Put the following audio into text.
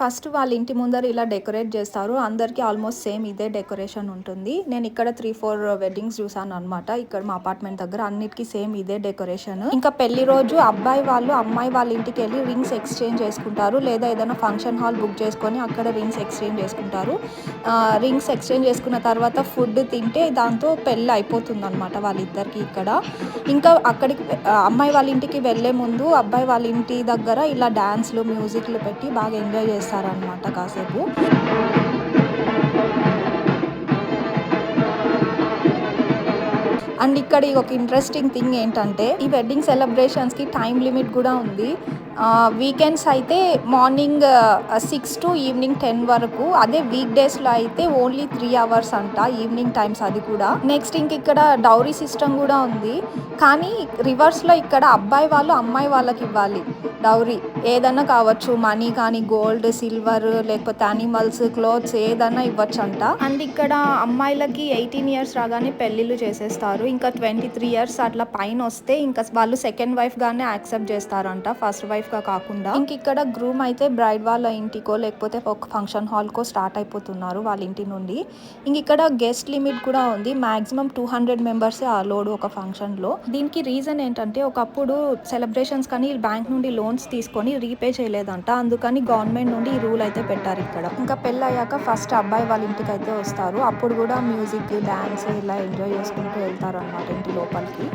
First వాళ్ళ ఇంటి ముందర ఇలా డెకరేట్ చేస్తారు. అందరికీ ఆల్మోస్ట్ సేమ్ ఇదే డెకరేషన్ ఉంటుంది. నేను ఇక్కడ త్రీ ఫోర్ వెడ్డింగ్స్ చూసాను అనమాట ఇక్కడ మా అపార్ట్మెంట్ దగ్గర అన్నిటికీ సేమ్ ఇదే డెకరేషన్. ఇంకా పెళ్ళి రోజు అబ్బాయి వాళ్ళు అమ్మాయి వాళ్ళ ఇంటికి వెళ్ళి రింగ్స్ ఎక్స్చేంజ్ చేసుకుంటారు. లేదా ఏదైనా ఫంక్షన్ హాల్ బుక్ చేసుకొని అక్కడ రింగ్స్ ఎక్స్చేంజ్ చేసుకుంటారు. రింగ్స్ ఎక్స్చేంజ్ చేసుకున్న తర్వాత ఫుడ్ తింటే దాంతో పెళ్ళి అయిపోతుంది అనమాట వాళ్ళిద్దరికి ఇక్కడ. ఇంకా అక్కడికి అమ్మాయి వాళ్ళ ఇంటికి వెళ్ళే ముందు అబ్బాయి వాళ్ళ ఇంటి దగ్గర ఇలా డ్యాన్స్లు మ్యూజిక్లు పెట్టి బాగా ఎంజాయ్ చేస్తారు. చేస్తారనమాట కాసేపు. అండ్ ఇక్కడ ఈ ఒక ఇంట్రెస్టింగ్ థింగ్ ఏంటంటే ఈ వెడ్డింగ్ సెలబ్రేషన్స్కి టైం లిమిట్ కూడా ఉంది. వీకెండ్స్ అయితే morning six to evening ten వరకు. అదే వీక్ డేస్లో అయితే ఓన్లీ త్రీ అవర్స్ అంట ఈవినింగ్ టైమ్స్ అది కూడా. నెక్స్ట్ ఇంక ఇక్కడ డౌరీ సిస్టమ్ కూడా ఉంది. కానీ రివర్స్లో ఇక్కడ అబ్బాయి వాళ్ళు అమ్మాయి వాళ్ళకి ఇవ్వాలి డౌరీ ఏదన్నా కావచ్చు మనీ కానీ గోల్డ్ సిల్వర్ లేకపోతే అనిమల్స్ క్లోత్స్ ఏదన్నా ఇవ్వచ్చు అంట అండ్ ఇక్కడ అమ్మాయిలకి ఎయిటీన్ ఇయర్స్ రాగానే పెళ్ళిళ్ళు చేసేస్తారు. ఇంకా ట్వంటీ త్రీ ఇయర్స్ అట్లా పైన వస్తే ఇంకా వాళ్ళు సెకండ్ వైఫ్ గానే యాక్సెప్ట్ చేస్తారంట ఫస్ట్ వైఫ్ గా కాకుండా ఇంక ఇక్కడ గ్రూమ్ అయితే బ్రైడ్ వాళ్ళ ఇంటికో లేకపోతే ఒక ఫంక్షన్ హాల్ కో స్టార్ట్ అయిపోతున్నారు వాళ్ళ ఇంటి నుండి. ఇంక ఇక్కడ గెస్ట్ లిమిట్ కూడా ఉంది. Maximum two hundred members allowed ఒక ఫంక్షన్లో. దీనికి రీజన్ ఏంటంటే ఒకప్పుడు సెలబ్రేషన్స్ కానీ బ్యాంక్ నుండి లోన్స్ తీసుకొని రీపే చేయలేదంట. అందుకని గవర్నమెంట్ నుండి ఈ రూల్ అయితే పెట్టారు ఇక్కడ. ఇంకా పెళ్ళి అయ్యాక ఫస్ట్ అబ్బాయి వాళ్ళ ఇంటికి అయితే వస్తారు. అప్పుడు కూడా మ్యూజిక్ డాన్స్ ఇలా ఎంజాయ్ చేసుకుంటూ వెళ్తారు అనమాట ఇంటి లోపలికి.